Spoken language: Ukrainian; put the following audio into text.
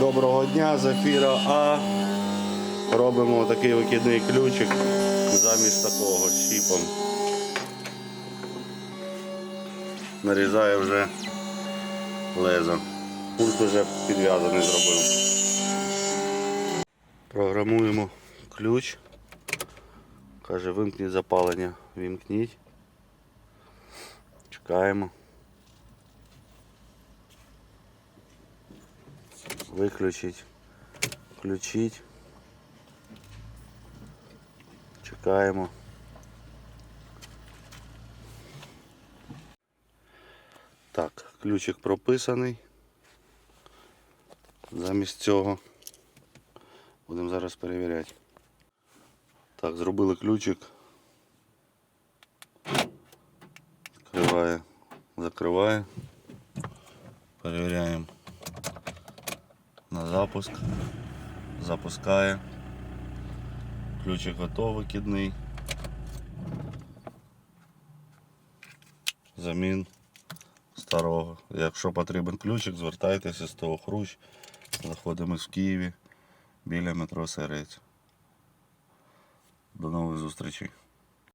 Доброго дня, Зафіра А. Робимо такий викидний ключик замість такого з щіпом. Нарізаю вже лезо. Пульт вже підв'язаний зробив. Програмуємо ключ. Каже, вимкніть запалення. Вімкніть. Чекаємо. Виключить. Включить. Чекаємо. Так, ключик прописаний. Замість цього будемо зараз перевіряти. Так, зробили ключик. Відкриває, закриває. Перевіряємо на запуск. Запускає. Ключик готовий кидний. Замін старого. Якщо потрібен ключик, звертайтеся з того хрущ. Заходимо в Києві біля метро Серець. До нових зустрічей.